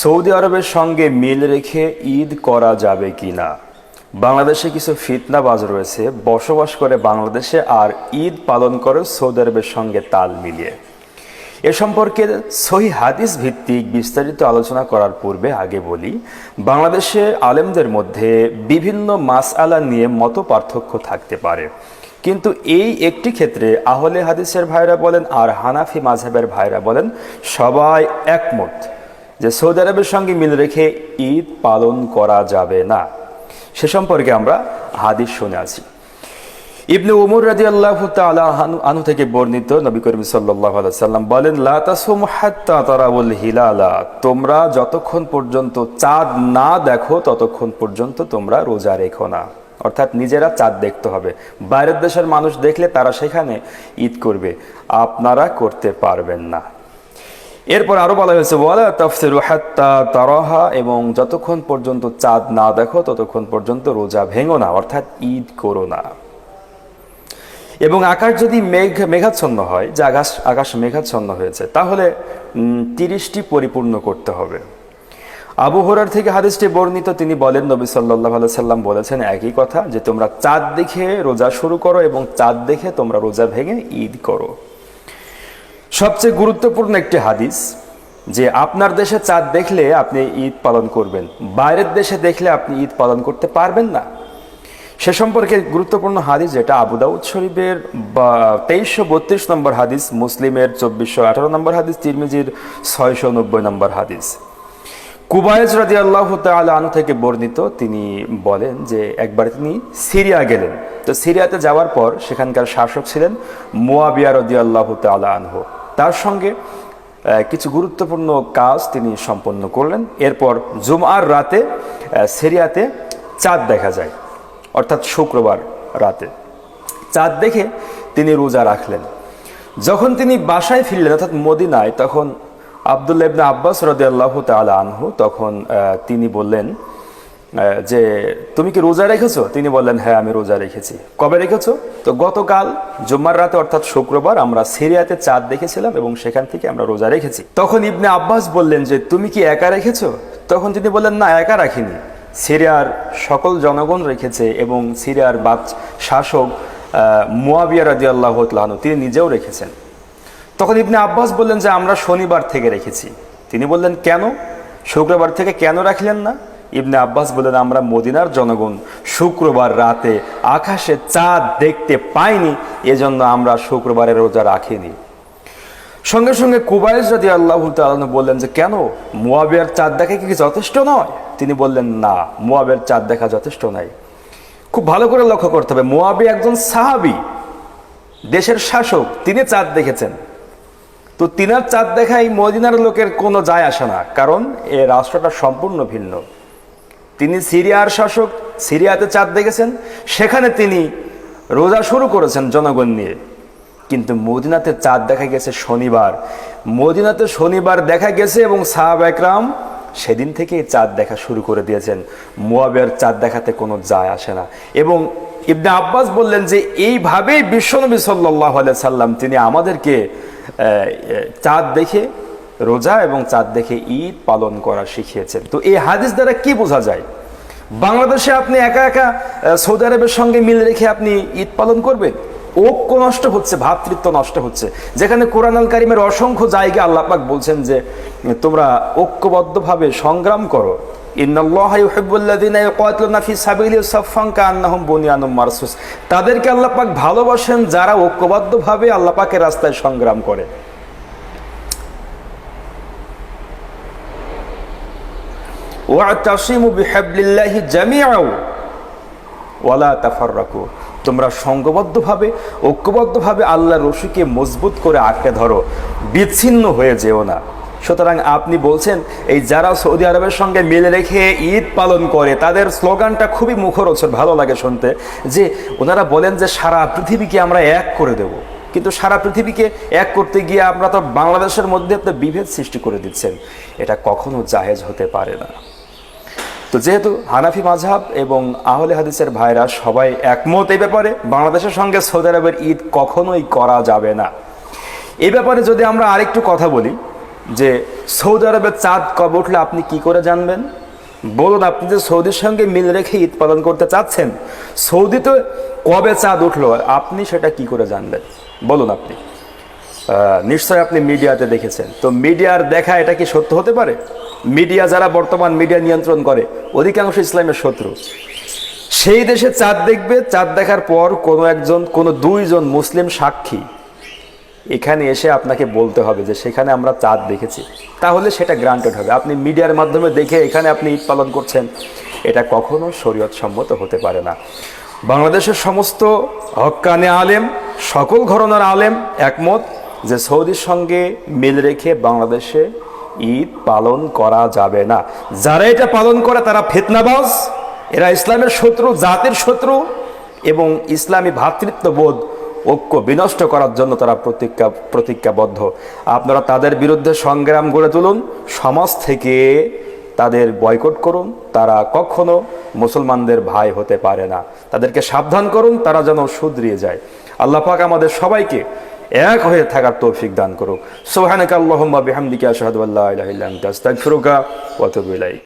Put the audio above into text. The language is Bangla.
সৌদি আরবের সঙ্গে মিল রেখে ঈদ করা যাবে কি না বাংলাদেশে কিছু ফিতনাবাজ রয়েছে। বসবাস করে বাংলাদেশে আর ঈদ পালন করে সৌদি আরবের সঙ্গে তাল মিলিয়ে। এ সম্পর্কে সহি হাদিস ভিত্তিক বিস্তারিত আলোচনা করার পূর্বে আগে বলি, বাংলাদেশে আলেমদের মধ্যে বিভিন্ন মাসআলা নিয়ে মত পার্থক্য থাকতে পারে। কিন্তু এই একটি ক্ষেত্রে আহলে হাদিসের ভাইরা বলেন আর হানাফি মাঝহের ভাইরা বলেন, সবাই একমত। যে সৌদি আরবের সঙ্গে মিল রেখে ঈদ পালন করা যাবে না। সে সম্পর্কে আমরা হাদিস শুনে আছি। ইবনে উমর রাজি আল্লাহ আনু থেকে বর্ণিত নবী করিম সাল্লাহ সাল্লাম বলেন, লা তাসুম হাত্তা তারাউল হিলালা। তোমরা যতক্ষণ পর্যন্ত চাঁদ না দেখো, ততক্ষণ পর্যন্ত তোমরা রোজা রেখো না। অর্থাৎ নিজেরা চাঁদ দেখতে হবে। বাইরের দেশের মানুষ দেখলে তারা সেখানে ঈদ করবে। আপনারা করতে পারবেন না। এরপর আরও বলা হয়েছে, ওয়ালা তাফসিরু হাত্তা তারাহা এবং যতক্ষণ পর্যন্ত চাঁদ না দেখো, ততক্ষণ পর্যন্ত রোজা ভেঙো না, অর্থাৎ ঈদ করো না। এবং আকাশ যদি মেঘ, মেঘাচ্ছন্ন হয়, যে আকাশ আকাশ মেঘাচ্ছন্ন হয়েছে, তাহলে তিরিশটি পরিপূর্ণ করতে হবে। আবু হরার থেকে হাদিসটি বর্ণিত, তিনি বলেন, নবী সাল্লাহ সাল্লাম বলেছেন একই কথা, যে তোমরা চাঁদ দেখে রোজা শুরু করো এবং চাঁদ দেখে তোমরা রোজা ভেঙে ঈদ করো। সবচেয়ে গুরুত্বপূর্ণ একটি হাদিস যে আপনার দেশে চাঁদ দেখলে আপনি ঈদ পালন করবেন, বাইরের দেশে দেখলে আপনি ঈদ পালন করতে পারবেন না। সে সম্পর্কে গুরুত্বপূর্ণ হাদিস যেটা আবু দাউদ শরীফের তেইশশো বত্রিশ নম্বর হাদিস, মুসলিমের চব্বিশশো আঠারো নম্বর হাদিস, তিরমিজির ছয়শো নব্বই নম্বর হাদিস। কুবায়েজ রাজি আল্লাহ আনু থেকে বর্ণিত তিনি বলেন যে একবার তিনি সিরিয়া গেলেন। তো সিরিয়াতে যাওয়ার পর সেখানকার শাসক ছিলেন মোয়াবিয়া রদি আল্লাহ আনহু। তার সঙ্গে কিছু গুরুত্বপূর্ণ কাজ তিনি সম্পন্ন করলেন। এরপর জুমআর রাতে সিরিয়াতে চাঁদ দেখা যায়, অর্থাৎ শুক্রবার রাতে। চাঁদ দেখে তিনি রোজা রাখলেন। যখন তিনি বাসায় ফিরলেন, অর্থাৎ মদিনায়, তখন আবদুল্লাহ ইবনা আব্বাস রদি আল্লাহ তালা আনহু তখন তিনি বললেন যে তুমি কি রোজা রেখেছো? তিনি বললেন হ্যাঁ আমি রোজা রেখেছি। কবে রেখেছো? তো গতকাল জুম্মার রাতে, অর্থাৎ শুক্রবার, আমরা সিরিয়াতে চাঁদ দেখেছিলাম এবং সেখান থেকে আমরা রোজা রেখেছি। তখন ইবনে আব্বাস বললেন যে, তুমি কি একা রেখেছো? তখন তিনি বললেন, না, একা রাখিনি। সিরিয়ার সকল জনগণ রেখেছে এবং সিরিয়ার বাচ শাসক মুয়াবিয়া রাজি আল্লাহ তিনি নিজেও রেখেছেন। তখন ইবনে আব্বাস বললেন যে, আমরা শনিবার থেকে রেখেছি। তিনি বললেন, কেন? শুক্রবার থেকে কেন রাখলেন না? ইবনে আব্বাস বললেন, আমরা মদিনার জনগণ, শুক্রবার রাতে আকাশে চাঁদ দেখতে পাইনি, এজন্য আমরা শুক্রবারের রোজা রাখিনি। সঙ্গে সঙ্গে কুবাইজ যদি আল্লাহ বললেন যে, কেন? মুয়াবিয়ার চাঁদ দেখা কি যথেষ্ট নয়? তিনি বললেন, না মুয়াবের চাঁদ দেখা যথেষ্ট নাই। খুব ভালো করে লক্ষ্য করতে হবে, মুয়াবি একজন সাহাবি, দেশের শাসক, তিনি চাঁদ দেখেছেন। তো তিনার চাঁদ দেখা এই মদিনার লোকের কোনো যায় আসে না, কারণ এ রাষ্ট্রটা সম্পূর্ণ ভিন্ন। তিনি সিরিয়ার শাসক, সিরিয়াতে চাঁদ দেখেছেন। সেখানে তিনি রোজা শুরু করেছেন জনগণ নিয়ে। কিন্তু মদিনাতে চাঁদ দেখা গেছে শনিবার। মদিনাতে শনিবার দেখা গেছে এবং সাহাব একরাম সেদিন থেকে চাঁদ দেখা শুরু করে দিয়েছেন। মোয়াবের চাঁদ দেখাতে কোনো যায় আসে না। এবং ইবনে আব্বাস বললেন যে, এইভাবেই বিশ্বনবী সাল্লাহ সাল্লাম তিনি আমাদেরকে চাঁদ দেখে রোজা এবং চাঁদ দেখে ঈদ পালন করা শিখিয়েছেন। তো এই হাদিস দ্বারা কি বোঝা যায়? বাংলাদেশে আপনি একা একা সৌদি আরবের সঙ্গে মিল রেখে আপনি ঈদ পালন করবেন? ঐক্য নষ্ট হচ্ছে, ভাতৃত্ব নষ্ট হচ্ছে। যেখানে কোরআন আল কারিমের অসংখ্য জায়গা আল্লাপাক বলছেন যে, তোমরা ঐক্যবদ্ধভাবে সংগ্রাম করো। তাদেরকে আল্লাপাক ভালোবাসেন যারা ঐক্যবদ্ধভাবে আল্লাপাকের রাস্তায় সংগ্রাম করে। ওয়াতাসিমু বিহাবলিল্লাহি জামিআও, ওয়ালা তাফাররাকু। তোমরা সংঘবদ্ধভাবে ঐক্যবদ্ধভাবে আল্লাহ রশিকে মজবুত করে আঁকড়ে ধরো। বিচ্ছিন্ন হয়ে যেও না। সুতরাং আপনি বলছেন, এই যারা সৌদি আরবের সঙ্গে মিলে রেখে ঈদ পালন করে, তাদের স্লোগানটা খুবই মুখরোচক, ভালো লাগে শুনতে, যে ওনারা বলেন যে সারা পৃথিবীকে আমরা এক করে দেব। কিন্তু সারা পৃথিবীকে এক করতে গিয়ে আমরা তো বাংলাদেশের মধ্যে আপনার বিভেদ সৃষ্টি করে দিচ্ছেন। এটা কখনো জাহেজ হতে পারে না। তো যেহেতু হানাফি মাঝহাব এবং আহলে হাদিসের ভাইরা সবাই একমত এই ব্যাপারে, বাংলাদেশের সঙ্গে সৌদি আরবের ঈদ কখনোই করা যাবে না। এ ব্যাপারে যদি আমরা আরেকটু কথা বলি, যে সৌদি আরবের চাঁদ কবে উঠলে আপনি কি করে জানবেন? বলুন, আপনি যে সৌদির সঙ্গে মিল রেখে ঈদ পালন করতে চাচ্ছেন, সৌদিতে কবে চাঁদ উঠল, আপনি সেটা কি করে জানবেন? বলুন আপনি। নিশ্চয় আপনি মিডিয়াতে দেখেছেন। তো মিডিয়ার দেখা এটা কি সত্য হতে পারে? মিডিয়া যারা বর্তমান মিডিয়া নিয়ন্ত্রণ করে, অধিকাংশ ইসলামের শত্রু। সেই দেশে চাঁদ দেখবে, চাঁদ দেখার পর কোনো একজন, কোনো দুইজন মুসলিম সাক্ষী এখানে এসে আপনাকে বলতে হবে যে সেখানে আমরা চাঁদ দেখেছি। তাহলে সেটা গ্রান্টেড হবে। আপনি মিডিয়ার মাধ্যমে দেখে এখানে আপনি ঈদ পালন করছেন, এটা কখনো শরীয়ত সম্মত হতে পারে না। বাংলাদেশের সমস্ত হক্কানে আলেম, সকল ঘরনার আলেম একমত যে সৌদির সঙ্গে মিল রেখে বাংলাদেশে ঈদ পালন করা যাবে না। যারা এটা পালন করে, তারা ফেতনাবাজ। এরা ইসলামের শত্রু, জাতির শত্রু এবং ইসলামী ভ্রাতৃত্ববোধ ঐক্য বিনষ্ট করার জন্য তারা প্রতিজ্ঞা, প্রতিজ্ঞাবদ্ধ। আপনারা তাদের বিরুদ্ধে সংগ্রাম গড়ে তুলুন। সমাজ থেকে তাদের বয়কট করুন। তারা কখনো মুসলমানদের ভাই হতে পারে না। তাদেরকে সাবধান করুন, তারা যেন শুধরিয়ে যায়। আল্লাহ পাক আমাদের সবাইকে এক হয়ে থাকার তৌফিক দান করুক। সোহানাক আল্লাহম্মা বিহামদিকা আশহাদু আল্লাহ আতুবু ইলাইক।